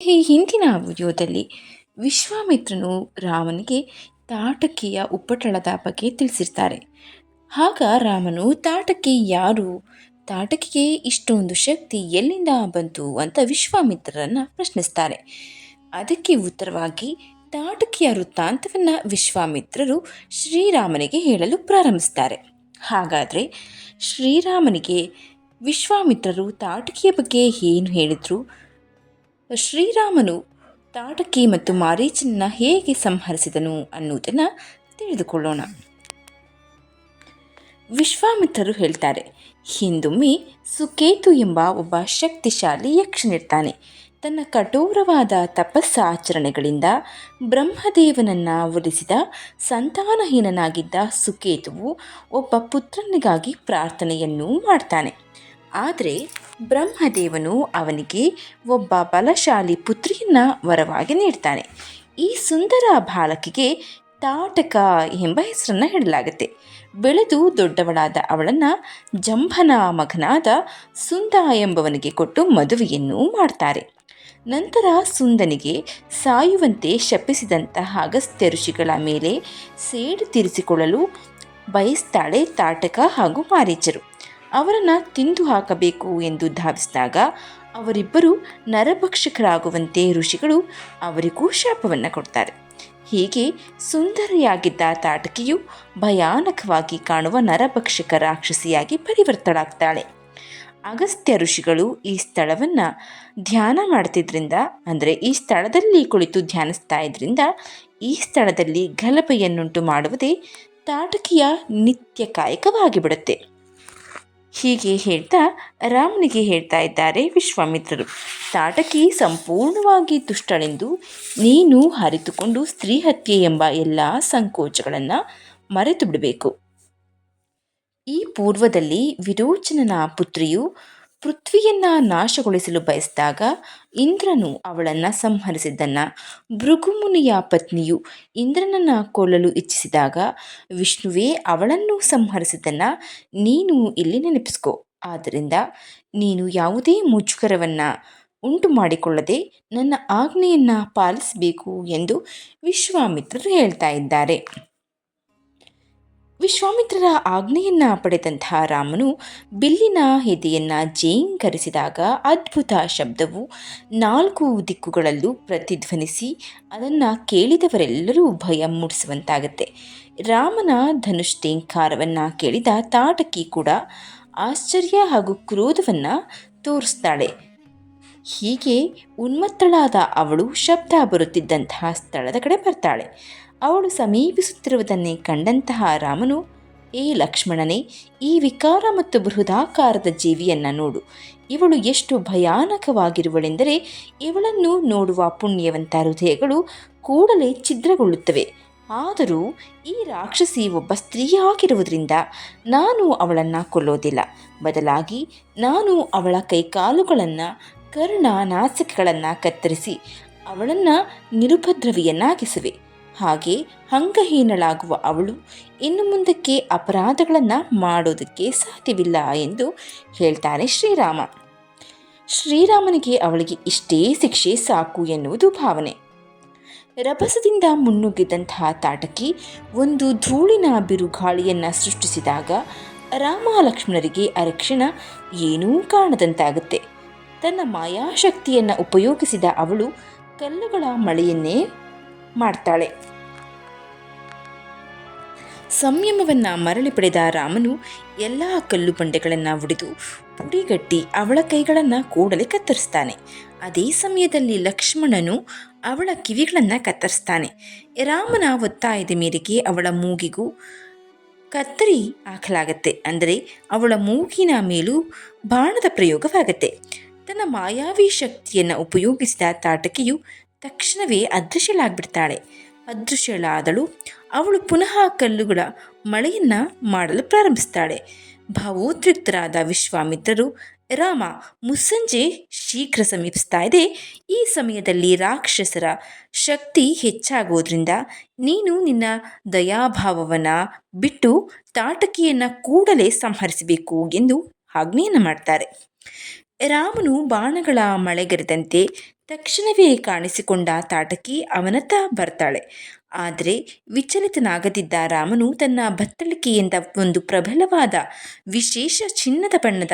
ಈ ಹಿಂದಿನ ವಿಡಿಯೋದಲ್ಲಿ ವಿಶ್ವಾಮಿತ್ರನು ರಾಮನಿಗೆ ತಾಟಕಿಯ ಉಪಟಳದ ಬಗ್ಗೆ ತಿಳಿಸಿರ್ತಾರೆ. ಆಗ ರಾಮನು ತಾಟಕಿ ಯಾರು? ತಾಟಕಿಗೆ ಇಷ್ಟೊಂದು ಶಕ್ತಿ ಎಲ್ಲಿಂದ ಬಂತು ಅಂತ ವಿಶ್ವಾಮಿತ್ರರನ್ನು ಪ್ರಶ್ನಿಸ್ತಾರೆ. ಅದಕ್ಕೆ ಉತ್ತರವಾಗಿ ತಾಟಕಿಯ ವೃತ್ತಾಂತವನ್ನು ವಿಶ್ವಾಮಿತ್ರರು ಶ್ರೀರಾಮನಿಗೆ ಹೇಳಲು ಪ್ರಾರಂಭಿಸ್ತಾರೆ. ಹಾಗಾದರೆ ಶ್ರೀರಾಮನಿಗೆ ವಿಶ್ವಾಮಿತ್ರರು ತಾಟಕಿಯ ಬಗ್ಗೆ ಏನು ಹೇಳಿದರು? ಶ್ರೀರಾಮನು ತಾಟಕಿ ಮತ್ತು ಮಾರೀಚನ್ನ ಹೇಗೆ ಸಂಹರಿಸಿದನು ಅನ್ನುವುದನ್ನು ತಿಳಿದುಕೊಳ್ಳೋಣ. ವಿಶ್ವಾಮಿತ್ರರು ಹೇಳ್ತಾರೆ, ಹಿಂದೊಮ್ಮೆ ಸುಕೇತು ಎಂಬ ಒಬ್ಬ ಶಕ್ತಿಶಾಲಿ ಯಕ್ಷನಿರ್ತಾನೆ. ತನ್ನ ಕಠೋರವಾದ ತಪಸ್ಸಾಚರಣೆಗಳಿಂದ ಬ್ರಹ್ಮದೇವನನ್ನು ಒಲಿಸಿದ ಸಂತಾನಹೀನನಾಗಿದ್ದ ಸುಕೇತುವು ಒಬ್ಬ ಪುತ್ರನಿಗಾಗಿ ಪ್ರಾರ್ಥನೆಯನ್ನೂ ಮಾಡ್ತಾನೆ. ಆದರೆ ಬ್ರಹ್ಮದೇವನು ಅವನಿಗೆ ಒಬ್ಬ ಬಲಶಾಲಿ ಪುತ್ರಿಯನ್ನ ವರವಾಗಿ ನೀಡ್ತಾನೆ. ಈ ಸುಂದರ ಬಾಲಕಿಗೆ ತಾಟಕ ಎಂಬ ಹೆಸರನ್ನು ಇಡಲಾಗುತ್ತೆ ಬೆಳೆದು ದೊಡ್ಡವಳಾದ ಅವಳನ್ನು ಜಂಭನ ಮಗನಾದ ಸುಂದ ಎಂಬವನಿಗೆ ಕೊಟ್ಟು ಮದುವೆಯನ್ನು ಮಾಡ್ತಾರೆ. ನಂತರ ಸುಂದನಿಗೆ ಸಾಯುವಂತೆ ಶಪಿಸಿದಂತಹ ಅಗಸ್ತ್ಯ ಋಷಿಗಳ ಮೇಲೆ ಸೇಡು ತೀರಿಸಿಕೊಳ್ಳಲು ಬಯಸ್ತಾಳೆ ತಾಟಕ ಹಾಗೂ ಮಾರೀಚರು. ಅವರನ್ನು ತಿಂದು ಹಾಕಬೇಕು ಎಂದು ಧಾವಿಸಿದಾಗ ಅವರಿಬ್ಬರು ನರಭಕ್ಷಕರಾಗುವಂತೆ ಋಷಿಗಳು ಅವರಿಗೂ ಶಾಪವನ್ನು ಕೊಡ್ತಾರೆ. ಹೀಗೆ ಸುಂದರಿಯಾಗಿದ್ದ ತಾಟಕಿಯು ಭಯಾನಕವಾಗಿ ಕಾಣುವ ನರಭಕ್ಷಕ ರಾಕ್ಷಸಿಯಾಗಿ ಪರಿವರ್ತಳಾಗ್ತಾಳೆ. ಅಗಸ್ತ್ಯ ಋಷಿಗಳು ಈ ಸ್ಥಳವನ್ನು ಧ್ಯಾನ ಮಾಡ್ತಿದ್ರಿಂದ, ಅಂದರೆ ಈ ಸ್ಥಳದಲ್ಲಿ ಕುಳಿತು ಧ್ಯಾನಿಸ್ತಾ ಇದ್ರಿಂದ ಈ ಸ್ಥಳದಲ್ಲಿ ಗಲಭೆಯನ್ನುಂಟು ಮಾಡುವುದೇ ತಾಟಕಿಯ ನಿತ್ಯ ಕಾಯಕವಾಗಿ ಬಿಡುತ್ತೆ ಹೀಗೆ ಹೇಳ್ತಾ ರಾಮನಿಗೆ ಹೇಳ್ತಾ ಇದ್ದಾರೆ ವಿಶ್ವಾಮಿತ್ರರು. ತಾಟಕಿ ಸಂಪೂರ್ಣವಾಗಿ ದುಷ್ಟಳೆಂದು ನೀನು ಹರಿತುಕೊಂಡು ಸ್ತ್ರೀ ಹತ್ಯೆ ಎಂಬ ಎಲ್ಲ ಸಂಕೋಚಗಳನ್ನು ಮರೆತು ಬಿಡಬೇಕು ಈ ಪೂರ್ವದಲ್ಲಿ ವಿರೋಚನನ ಪುತ್ರಿಯು ಪೃಥ್ವಿಯನ್ನು ನಾಶಗೊಳಿಸಲು ಬಯಸಿದಾಗ ಇಂದ್ರನು ಅವಳನ್ನು ಸಂಹರಿಸಿದ್ದನ್ನು. ಭೃಗುಮುನಿಯ ಪತ್ನಿಯು ಇಂದ್ರನನ್ನು ಕೊಲ್ಲಲು ಇಚ್ಛಿಸಿದಾಗ, ವಿಷ್ಣುವೇ ಅವಳನ್ನು ಸಂಹರಿಸಿದ್ದನ್ನು ನೀನು ಇಲ್ಲಿ ನೆನಪಿಸ್ಕೋ. ಆದ್ದರಿಂದ ನೀನು ಯಾವುದೇ ಮುಜುಗರವನ್ನು ಉಂಟು ಮಾಡಿಕೊಳ್ಳದೆ ನನ್ನ ಆಜ್ಞೆಯನ್ನು ಪಾಲಿಸಬೇಕು ಎಂದು ವಿಶ್ವಾಮಿತ್ರರು ಹೇಳ್ತಾ ಇದ್ದಾರೆ. ವಿಶ್ವಾಮಿತ್ರರ ಆಜ್ಞೆಯನ್ನು ಪಡೆದಂತಹ ರಾಮನು ಬಿಲ್ಲಿನ ಹೆದೆಯನ್ನು ಜೇಂಕರಿಸಿದಾಗ ಅದ್ಭುತ ಶಬ್ದವು ನಾಲ್ಕು ದಿಕ್ಕುಗಳಲ್ಲೂ ಪ್ರತಿಧ್ವನಿಸಿ ಅದನ್ನು ಕೇಳಿದವರೆಲ್ಲರೂ ಭಯ ಮೂಡಿಸುವಂತಾಗುತ್ತೆ. ರಾಮನ ಧನುಷ್ಟೇಂಕಾರವನ್ನು ಕೇಳಿದ ತಾಟಕಿ ಕೂಡ ಆಶ್ಚರ್ಯ ಹಾಗೂ ಕ್ರೋಧವನ್ನು ತೋರಿಸ್ತಾಳೆ. ಹೀಗೆ ಉನ್ಮತ್ತಳಾದ ಅವಳು ಶಬ್ದ ಬರುತ್ತಿದ್ದಂತಹ ಸ್ಥಳದ ಕಡೆ ಬರ್ತಾಳೆ. ಅವಳು ಸಮೀಪಿಸುತ್ತಿರುವುದನ್ನೇ ಕಂಡಂತಹ ರಾಮನು, ಏ ಲಕ್ಷ್ಮಣನೇ, ಈ ವಿಕಾರ ಮತ್ತು ಬೃಹದಾಕಾರದ ಜೀವಿಯನ್ನು ನೋಡು. ಇವಳು ಎಷ್ಟು ಭಯಾನಕವಾಗಿರುವಳೆಂದರೆ ಇವಳನ್ನು ನೋಡುವ ಪುಣ್ಯವಂತ ಹೃದಯಗಳು ಕೂಡಲೇ ಛಿದ್ರಗೊಳ್ಳುತ್ತವೆ. ಆದರೂ ಈ ರಾಕ್ಷಸಿ ಒಬ್ಬ ಸ್ತ್ರೀಯಾಗಿರುವುದರಿಂದ ನಾನು ಅವಳನ್ನು ಕೊಲ್ಲೋದಿಲ್ಲ. ಬದಲಾಗಿ ನಾನು ಅವಳ ಕೈಕಾಲುಗಳನ್ನು ಕರ್ಣ ನಾಸಿಕೆಗಳನ್ನು ಕತ್ತರಿಸಿ ಅವಳನ್ನು ನಿರುಪದ್ರವಿಯನ್ನಾಗಿಸುವೆ ಹಾಗೆ ಅಂಗಹೀನಳಾಗುವ ಅವಳು ಇನ್ನು ಮುಂದಕ್ಕೆ ಅಪರಾಧಗಳನ್ನು ಮಾಡೋದಕ್ಕೆ ಸಾಧ್ಯವಿಲ್ಲ ಎಂದು ಹೇಳ್ತಾನೆ ಶ್ರೀರಾಮ. ಶ್ರೀರಾಮನಿಗೆ ಅವಳಿಗೆ ಇಷ್ಟೇ ಶಿಕ್ಷೆ ಸಾಕು ಎನ್ನುವುದು ಭಾವನೆ. ರಭಸದಿಂದ ಮುನ್ನುಗ್ಗಿದಂತಹ ತಾಟಕಿ ಒಂದು ಧೂಳಿನ ಬಿರುಗಾಳಿಯನ್ನು ಸೃಷ್ಟಿಸಿದಾಗ ರಾಮ ಲಕ್ಷ್ಮಣರಿಗೆ ಅರಕ್ಷಣ ಏನೂ ಕಾಣದಂತಾಗುತ್ತೆ. ತನ್ನ ಮಾಯಾಶಕ್ತಿಯನ್ನು ಉಪಯೋಗಿಸಿದ ಅವಳು ಕಲ್ಲುಗಳ ಮಳೆಯನ್ನೇ ಮಾಡ್ತಾಳೆ. ಸಂಯಮವನ್ನು ಮರಳಿ ಪಡೆದ ರಾಮನು ಎಲ್ಲ ಕಲ್ಲು ಬಂಡೆಗಳನ್ನು ಒಡೆದು ಪುಡಿಗಟ್ಟಿ ಅವಳ ಕೈಗಳನ್ನು ಕೂಡಲೇ ಕತ್ತರಿಸ್ತಾನೆ. ಅದೇ ಸಮಯದಲ್ಲಿ ಲಕ್ಷ್ಮಣನು ಅವಳ ಕಿವಿಗಳನ್ನು ಕತ್ತರಿಸ್ತಾನೆ. ರಾಮನ ಒತ್ತಾಯದ ಮೇರೆಗೆ ಅವಳ ಮೂಗಿಗೂ ಕತ್ತರಿ ಹಾಕಲಾಗತ್ತೆ. ಅಂದರೆ ಅವಳ ಮೂಗಿನ ಮೇಲೂ ಬಾಣದ ಪ್ರಯೋಗವಾಗತ್ತೆ. ತನ್ನ ಮಾಯಾವಿ ಶಕ್ತಿಯನ್ನು ಉಪಯೋಗಿಸಿದ ತಾಟಕಿಯು ತಕ್ಷಣವೇ ಅದೃಶ್ಯಳಾಗ್ಬಿಡ್ತಾಳೆ ಅದೃಶ್ಯಳಾದಳು ಅವಳು ಪುನಃ ಕಲ್ಲುಗಳ ಮಳೆಯನ್ನು ಮಾಡಲು ಪ್ರಾರಂಭಿಸ್ತಾಳೆ. ಭಾವೋದ್ರಿಕ್ತರಾದ ವಿಶ್ವಾಮಿತ್ರರು ರಾಮ ಮುಸ್ಸಂಜೆ ಶೀಘ್ರ ಸಮೀಪಿಸ್ತಾ ಇದೆ. ಈ ಸಮಯದಲ್ಲಿ ರಾಕ್ಷಸರ ಶಕ್ತಿ ಹೆಚ್ಚಾಗೋದ್ರಿಂದ ನೀನು ನಿನ್ನ ದಯಾಭಾವವನ್ನು ಬಿಟ್ಟು ತಾಟಕಿಯನ್ನು ಕೂಡಲೇ ಸಂಹರಿಸಬೇಕು ಎಂದು ಆಜ್ಞೆಯನ್ನು ಮಾಡ್ತಾರೆ. ರಾಮನು ಬಾಣಗಳ ಮಳೆಗರೆದಂತೆ ತಕ್ಷಣವೇ ಕಾಣಿಸಿಕೊಂಡ ತಾಟಕಿ ಅವನತ್ತ ಬರ್ತಾಳೆ. ಆದರೆ ವಿಚಲಿತನಾಗದಿದ್ದ ರಾಮನು ತನ್ನ ಬತ್ತಳಿಕೆಯಿಂದ ಒಂದು ಪ್ರಬಲವಾದ ವಿಶೇಷ ಚಿನ್ನದ ಬಣ್ಣದ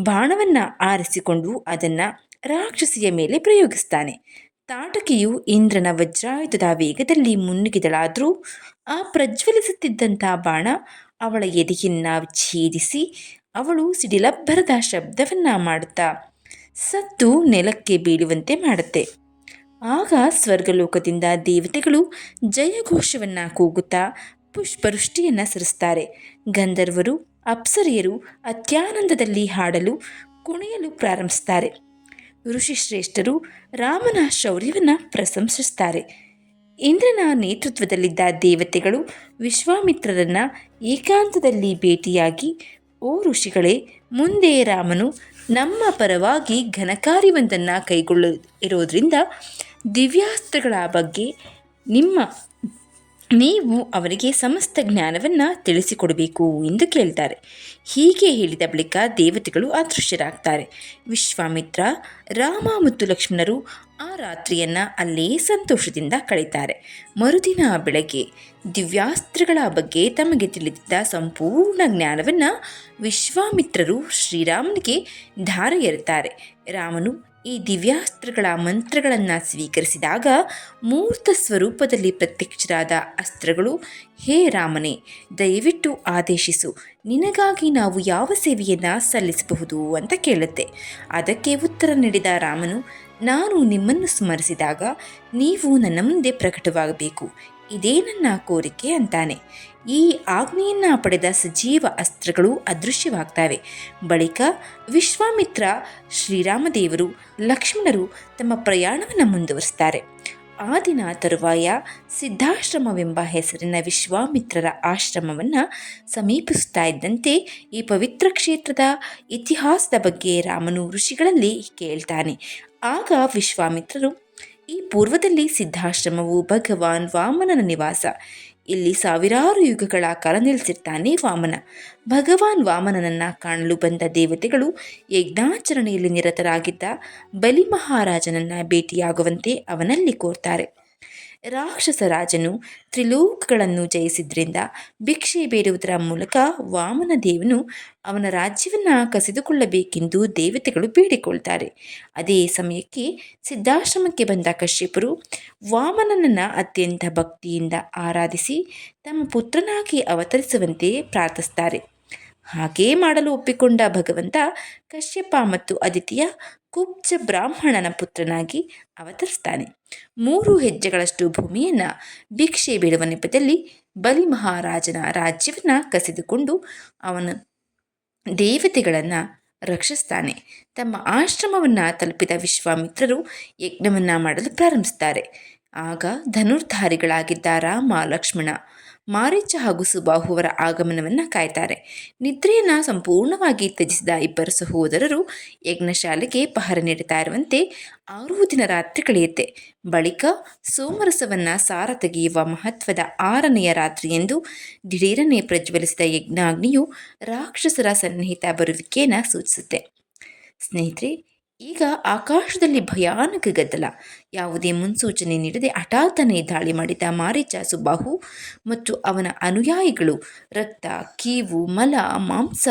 ಬಾಣವನ್ನು ಆರಿಸಿಕೊಂಡು ಅದನ್ನು ರಾಕ್ಷಸಿಯ ಮೇಲೆ ಪ್ರಯೋಗಿಸ್ತಾನೆ. ತಾಟಕಿಯು ಇಂದ್ರನ ವಜ್ರಾಯುಧದ ವೇಗದಲ್ಲಿ ಮುನ್ನುಗಿದಳಾದರೂ ಆ ಪ್ರಜ್ವಲಿಸುತ್ತಿದ್ದಂಥ ಬಾಣ ಅವಳ ಎದೆಯನ್ನ ಛೇದಿಸಿ ಅವಳು ಸಿಡಿಲಬ್ಬರದ ಶಬ್ದವನ್ನು ಮಾಡುತ್ತಾ ಸತ್ತು ನೆಲಕ್ಕೆ ಬೀಳುವಂತೆ ಮಾಡುತ್ತೆ. ಆಗ ಸ್ವರ್ಗಲೋಕದಿಂದ ದೇವತೆಗಳು ಜಯಘೋಷವನ್ನು ಕೂಗುತ್ತಾ ಪುಷ್ಪವೃಷ್ಟಿಯನ್ನು ಸರಿಸ್ತಾರೆ. ಗಂಧರ್ವರು, ಅಪ್ಸರಿಯರು ಅತ್ಯಾನಂದದಲ್ಲಿ ಹಾಡಲು ಕುಣಿಯಲು ಪ್ರಾರಂಭಿಸ್ತಾರೆ. ಋಷಿಶ್ರೇಷ್ಠರು ರಾಮನ ಶೌರ್ಯವನ್ನು ಪ್ರಶಂಸಿಸ್ತಾರೆ. ಇಂದ್ರನ ನೇತೃತ್ವದಲ್ಲಿದ್ದ ದೇವತೆಗಳು ವಿಶ್ವಾಮಿತ್ರರನ್ನು ಏಕಾಂತದಲ್ಲಿ ಭೇಟಿಯಾಗಿ, ಓ ಋಷಿಗಳೇ, ಮುಂದೆ ರಾಮನು ನಮ್ಮ ಪರವಾಗಿ ಘನಕಾರ್ಯವೊಂದನ್ನು ಕೈಗೊಳ್ಳ ಇರೋದರಿಂದ ದಿವ್ಯಾಸ್ತ್ರಗಳ ಬಗ್ಗೆ ನಿಮ್ಮ ನೀವು ಅವರಿಗೆ ಸಮಸ್ತ ಜ್ಞಾನವನ್ನು ತಿಳಿಸಿಕೊಡಬೇಕು ಎಂದು ಕೇಳ್ತಾರೆ. ಹೀಗೆ ಹೇಳಿದ ಬಳಿಕ ದೇವತೆಗಳು ಅದೃಶ್ಯರಾಗ್ತಾರೆ. ವಿಶ್ವಾಮಿತ್ರ, ರಾಮ ಮತ್ತು ಲಕ್ಷ್ಮಣರು ಆ ರಾತ್ರಿಯನ್ನು ಅಲ್ಲೇ ಸಂತೋಷದಿಂದ ಕಳೀತಾರೆ. ಮರುದಿನ ಬೆಳಗ್ಗೆ ದಿವ್ಯಾಸ್ತ್ರಗಳ ಬಗ್ಗೆ ತಮಗೆ ತಿಳಿದಿದ್ದ ಸಂಪೂರ್ಣ ಜ್ಞಾನವನ್ನು ವಿಶ್ವಾಮಿತ್ರರು ಶ್ರೀರಾಮನಿಗೆ ಧಾರೆ ಎರುತ್ತಾರೆ. ರಾಮನು ಈ ದಿವ್ಯಾಸ್ತ್ರಗಳ ಮಂತ್ರಗಳನ್ನು ಸ್ವೀಕರಿಸಿದಾಗ ಮೂರ್ತ ಸ್ವರೂಪದಲ್ಲಿ ಪ್ರತ್ಯಕ್ಷರಾದ ಅಸ್ತ್ರಗಳು, ಹೇ ರಾಮನೇ, ದಯವಿಟ್ಟು ಆದೇಶಿಸು. ನಿನಗಾಗಿ ನಾವು ಯಾವ ಸೇವೆಯನ್ನು ಸಲ್ಲಿಸಬಹುದು? ಅಂತ ಕೇಳುತ್ತೆ. ಅದಕ್ಕೆ ಉತ್ತರ ನೀಡಿದ ರಾಮನು ನಾನು ನಿಮ್ಮನ್ನು ಸ್ಮರಿಸಿದಾಗ ನೀವು ನನ್ನ ಮುಂದೆ ಪ್ರಕಟವಾಗಬೇಕು. ಇದೇ ನನ್ನ ಕೋರಿಕೆ ಅಂತಾನೆ. ಈ ಆಗ್ನೆಯನ್ನು ಪಡೆದ ಸಜೀವ ಅಸ್ತ್ರಗಳು ಅದೃಶ್ಯವಾಗ್ತವೆ. ಬಳಿಕ ವಿಶ್ವಾಮಿತ್ರ ಶ್ರೀರಾಮದೇವರು ಲಕ್ಷ್ಮಣರು ತಮ್ಮ ಪ್ರಯಾಣವನ್ನು ಮುಂದುವರಿಸ್ತಾರೆ. ಆ ದಿನ ತರುವಾಯ ಸಿದ್ಧಾಶ್ರಮವೆಂಬ ಹೆಸರಿನ ವಿಶ್ವಾಮಿತ್ರರ ಆಶ್ರಮವನ್ನು ಸಮೀಪಿಸ್ತಾ ಇದ್ದಂತೆ ಈ ಪವಿತ್ರ ಕ್ಷೇತ್ರದ ಇತಿಹಾಸದ ಬಗ್ಗೆ ರಾಮನು ಋಷಿಗಳಲ್ಲಿ ಕೇಳ್ತಾನೆ. ಆಗ ವಿಶ್ವಾಮಿತ್ರರು, ಈ ಪೂರ್ವದಲ್ಲಿ ಸಿದ್ಧಾಶ್ರಮವು ಭಗವಾನ್ ವಾಮನನ ನಿವಾಸ. ಇಲ್ಲಿ ಸಾವಿರಾರು ಯುಗಗಳ ಕಾಲ ನಿಲ್ಲಿಸಿರ್ತಾನೆ ವಾಮನ. ಭಗವಾನ್ ವಾಮನನನ್ನು ಕಾಣಲು ಬಂದ ದೇವತೆಗಳು ಯಜ್ಞಾಚರಣೆಯಲ್ಲಿ ನಿರತರಾಗಿದ್ದ ಬಲಿ ಮಹಾರಾಜನನ್ನು ಭೇಟಿಯಾಗುವಂತೆ ಅವನಲ್ಲಿ ಕೋರ್ತಾರೆ. ರಾಕ್ಷಸ ರಾಜನು ತ್ರಿಲೋಕಗಳನ್ನು ಜಯಿಸಿದ್ರಿಂದ ಭಿಕ್ಷೆ ಬೇಡುವುದರ ಮೂಲಕ ವಾಮನ ದೇವನು ಅವನ ರಾಜ್ಯವನ್ನು ಕಸಿದುಕೊಳ್ಳಬೇಕೆಂದು ದೇವತೆಗಳು ಬೇಡಿಕೊಳ್ತಾರೆ. ಅದೇ ಸಮಯಕ್ಕೆ ಸಿದ್ಧಾಶ್ರಮಕ್ಕೆ ಬಂದ ಕಶ್ಯಪರು ವಾಮನನನ್ನು ಅತ್ಯಂತ ಭಕ್ತಿಯಿಂದ ಆರಾಧಿಸಿ ತಮ್ಮ ಪುತ್ರನಾಗಿ ಅವತರಿಸುವಂತೆ ಪ್ರಾರ್ಥಿಸ್ತಾರೆ ಹಾಗೇ ಮಾಡಲು ಒಪ್ಪಿಕೊಂಡ ಭಗವಂತ ಕಶ್ಯಪ ಮತ್ತು ಅದಿತಿಯ ಕುಬ್ಜ ಬ್ರಾಹ್ಮಣನ ಪುತ್ರನಾಗಿ ಅವತರಿಸ್ತಾನೆ. ಮೂರು ಹೆಜ್ಜೆಗಳಷ್ಟು ಭೂಮಿಯನ್ನು ಭಿಕ್ಷೆ ಬೇಡುವ ನೆಪದಲ್ಲಿ ಬಲಿ ಮಹಾರಾಜನ ರಾಜ್ಯವನ್ನು ಕಸಿದುಕೊಂಡು ಅವನ ದೇವತೆಗಳನ್ನು ರಕ್ಷಿಸ್ತಾನೆ. ತಮ್ಮ ಆಶ್ರಮವನ್ನು ತಲುಪಿದ ವಿಶ್ವಾಮಿತ್ರರು ಯಜ್ಞವನ್ನು ಮಾಡಲು ಪ್ರಾರಂಭಿಸ್ತಾರೆ. ಆಗ ಧನುರ್ಧಾರಿಗಳಾಗಿದ್ದ ರಾಮ ಲಕ್ಷ್ಮಣ ಮಾರೀಚ ಹಾಗೂ ಸುಬಾಹುವರ ಆಗಮನವನ್ನು ಕಾಯ್ತಾರೆ. ನಿದ್ರೆಯನ್ನು ಸಂಪೂರ್ಣವಾಗಿ ತ್ಯಜಿಸಿದ ಇಬ್ಬರು ಸಹೋದರರು ಯಜ್ಞಶಾಲೆಗೆ ಪಹರ ನೀಡುತ್ತಾ ಇರುವಂತೆ ಆರು ದಿನ ರಾತ್ರಿ ಕಳೆಯುತ್ತೆ. ಬಳಿಕ ಸೋಮರಸವನ್ನು ಸಾರ ತೆಗೆಯುವ ಮಹತ್ವದ ಆರನೆಯ ರಾತ್ರಿಯೆಂದು ದಿಢೀರನೆ ಪ್ರಜ್ವಲಿಸಿದ ಯಜ್ಞಾಗ್ನಿಯು ರಾಕ್ಷಸರ ಸನ್ನಿಹಿತ ಬರುವಿಕೆಯನ್ನು ಸೂಚಿಸುತ್ತೆ. ಸ್ನೇಹಿತರೆ ಈಗ ಆಕಾಶದಲ್ಲಿ ಭಯಾನಕ ಗದ್ದಲ. ಯಾವುದೇ ಮುನ್ಸೂಚನೆ ನೀಡದೆ ಹಠಾತ್ತನೆ ದಾಳಿ ಮಾಡಿದ ಮಾರೀಚ ಸುಬಾಹು ಮತ್ತು ಅವನ ಅನುಯಾಯಿಗಳು. ರಕ್ತ, ಕೀವು, ಮಲ, ಮಾಂಸ,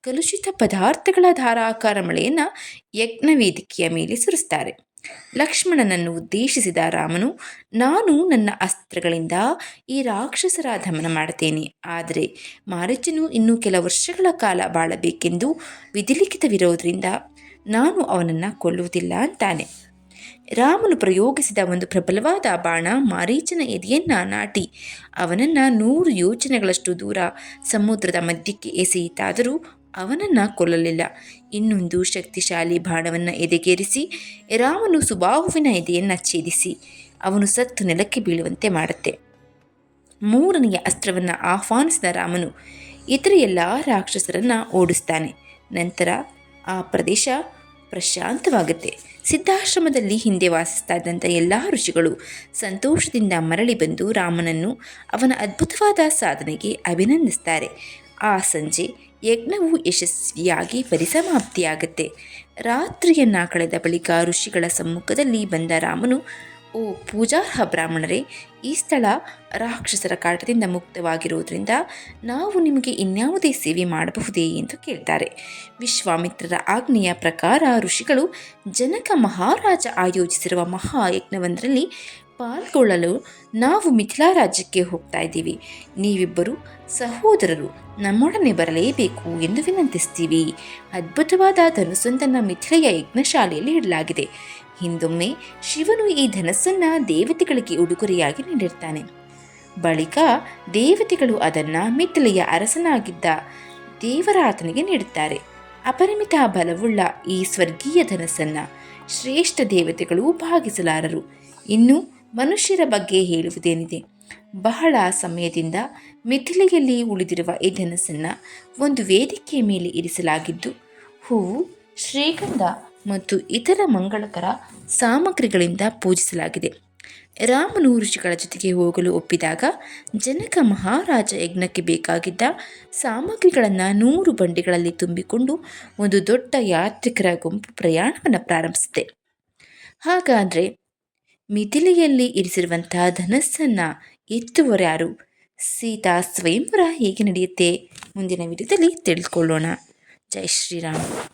ಕಲುಷಿತ ಪದಾರ್ಥಗಳ ಧಾರಾಕಾರ ಮಳೆಯನ್ನು ಯಜ್ಞ ವೇದಿಕೆಯ ಮೇಲೆ ಸುರಿಸ್ತಾರೆ. ಲಕ್ಷ್ಮಣನನ್ನು ಉದ್ದೇಶಿಸಿದ ರಾಮನು, ನಾನು ನನ್ನ ಅಸ್ತ್ರಗಳಿಂದ ಈ ರಾಕ್ಷಸರ ದಮನ ಮಾಡುತ್ತೇನೆ ಆದರೆ ಮಾರೀಚನು ಇನ್ನೂ ಕೆಲ ವರ್ಷಗಳ ಕಾಲ ಬಾಳಬೇಕೆಂದು ವಿಧಿಲಿಖಿತವಿರೋದ್ರಿಂದ ನಾನು ಅವನನ್ನು ಕೊಲ್ಲುವುದಿಲ್ಲ ಅಂತಾನೆ. ರಾಮನು ಪ್ರಯೋಗಿಸಿದ ಒಂದು ಪ್ರಬಲವಾದ ಬಾಣ ಮಾರೀಚನ ಎದೆಯನ್ನು ನಾಟಿ. ಅವನನ್ನು ನೂರು ಯೋಚನೆಗಳಷ್ಟು ದೂರ ಸಮುದ್ರದ ಮಧ್ಯಕ್ಕೆ ಎಸೆಯಿತಾದರೂ ಅವನನ್ನು ಕೊಲ್ಲಲಿಲ್ಲ. ಇನ್ನೊಂದು ಶಕ್ತಿಶಾಲಿ ಬಾಣವನ್ನು ಎದೆಗೇರಿಸಿ ರಾಮನು ಸುಬಾಹುವಿನ ಎದೆಯನ್ನು ಛೇದಿಸಿ ಅವನು ಸತ್ತು ನೆಲಕ್ಕೆ ಬೀಳುವಂತೆ ಮಾಡುತ್ತೆ. ಮೂರನೆಯ ಅಸ್ತ್ರವನ್ನು ಆಹ್ವಾನಿಸಿದ ರಾಮನು ಇತರ ಎಲ್ಲ ರಾಕ್ಷಸರನ್ನು ಓಡಿಸ್ತಾನೆ. ನಂತರ ಆ ಪ್ರದೇಶ ಪ್ರಶಾಂತವಾಗುತ್ತೆ. ಸಿದ್ಧಾಶ್ರಮದಲ್ಲಿ ಹಿಂದೆ ವಾಸಿಸ್ತಾ ಇದ್ದಂಥ ಎಲ್ಲ ಋಷಿಗಳು ಸಂತೋಷದಿಂದ ಮರಳಿ ಬಂದು ರಾಮನನ್ನು ಅವನ ಅದ್ಭುತವಾದ ಸಾಧನೆಗೆ ಅಭಿನಂದಿಸ್ತಾರೆ. ಆ ಸಂಜೆ ಯಜ್ಞವು ಯಶಸ್ವಿಯಾಗಿ ಪರಿಸಮಾಪ್ತಿಯಾಗುತ್ತೆ. ರಾತ್ರಿಯನ್ನ ಕಳೆದ ಬಳಿಕ ಋಷಿಗಳ ಸಮ್ಮುಖದಲ್ಲಿ ಬಂದ ರಾಮನು ಓ ಪೂಜಾರ್ಹ ಬ್ರಾಹ್ಮಣರೇ, ಈ ಸ್ಥಳ ರಾಕ್ಷಸರ ಕಾಟದಿಂದ ಮುಕ್ತವಾಗಿರುವುದರಿಂದ ನಾವು ನಿಮಗೆ ಇನ್ಯಾವುದೇ ಸೇವೆ ಮಾಡಬಹುದೇ ಎಂದು ಕೇಳ್ತಾರೆ. ವಿಶ್ವಾಮಿತ್ರರ ಆಜ್ಞೆಯ ಪ್ರಕಾರ ಋಷಿಗಳು ಜನಕ ಮಹಾರಾಜ ಆಯೋಜಿಸಿರುವ ಮಹಾಯಜ್ಞವೊಂದರಲ್ಲಿ ಪಾಲ್ಗೊಳ್ಳಲು ನಾವು ಮಿಥಿಲಾ ರಾಜ್ಯಕ್ಕೆ ಹೋಗ್ತಾ ಇದ್ದೀವಿ. ನೀವಿಬ್ಬರು ಸಹೋದರರು, ನಮ್ಮೊಡನೆ ಬರಲೇಬೇಕು ಎಂದು ವಿನಂತಿಸ್ತೀವಿ. ಅದ್ಭುತವಾದ ಧನುಸೊಂದನ್ನು ಮಿಥಿಲೆಯ ಯಜ್ಞಶಾಲೆಯಲ್ಲಿ ಇಡಲಾಗಿದೆ. ಹಿಂದೊಮ್ಮೆ ಶಿವನು ಈ ಧನಸ್ಸನ್ನು ದೇವತೆಗಳಿಗೆ ಉಡುಗೊರೆಯಾಗಿ ನೀಡಿರ್ತಾನೆ. ಬಳಿಕ ದೇವತೆಗಳು ಅದನ್ನು ಮಿಥಿಲೆಯ ಅರಸನಾಗಿದ್ದ ದೇವರಾತನಿಗೆ ನೀಡುತ್ತಾರೆ. ಅಪರಿಮಿತ ಬಲವುಳ್ಳ ಈ ಸ್ವರ್ಗೀಯ ಧನಸ್ಸನ್ನ ಶ್ರೇಷ್ಠ ದೇವತೆಗಳು ಭಾಗಿಸಲಾರರು. ಇನ್ನು ಮನುಷ್ಯರ ಬಗ್ಗೆ ಹೇಳುವುದೇನಿದೆ? ಬಹಳ ಸಮಯದಿಂದ ಮಿಥಿಲೆಯಲ್ಲಿ ಉಳಿದಿರುವ ಈ ಧನಸ್ಸನ್ನು ಒಂದು ವೇದಿಕೆಯ ಮೇಲೆ ಇರಿಸಲಾಗಿದ್ದು, ಹೂವು ಶ್ರೀಗಂಧ ಮತ್ತು ಇತರ ಮಂಗಳಕರ ಸಾಮಗ್ರಿಗಳಿಂದ ಪೂಜಿಸಲಾಗಿದೆ. ರಾಮನು ಋಷಿಗಳ ಜೊತೆಗೆ ಹೋಗಲು ಒಪ್ಪಿದಾಗ ಜನಕ ಮಹಾರಾಜ ಯಜ್ಞಕ್ಕೆ ಬೇಕಾಗಿದ್ದ ಸಾಮಗ್ರಿಗಳನ್ನು ನೂರು ಬಂಡಿಗಳಲ್ಲಿ ತುಂಬಿಕೊಂಡು ಒಂದು ದೊಡ್ಡ ಯಾತ್ರಿಕರ ಗುಂಪು ಪ್ರಯಾಣವನ್ನು ಪ್ರಾರಂಭಿಸಿದೆ. ಹಾಗಾದರೆ ಮಿಥಿಲೆಯಲ್ಲಿ ಇರಿಸಿರುವಂತಹ ಧನಸ್ಸನ್ನು ಎತ್ತುವರ್ಯಾರು ಸೀತಾ ಸ್ವಯಂವರ ಹೇಗೆ ನಡೆಯುತ್ತೆ? ಮುಂದಿನ ವಿಡಿಯೋದಲ್ಲಿ ತಿಳಿದುಕೊಳ್ಳೋಣ. ಜೈ ಶ್ರೀರಾಮ್.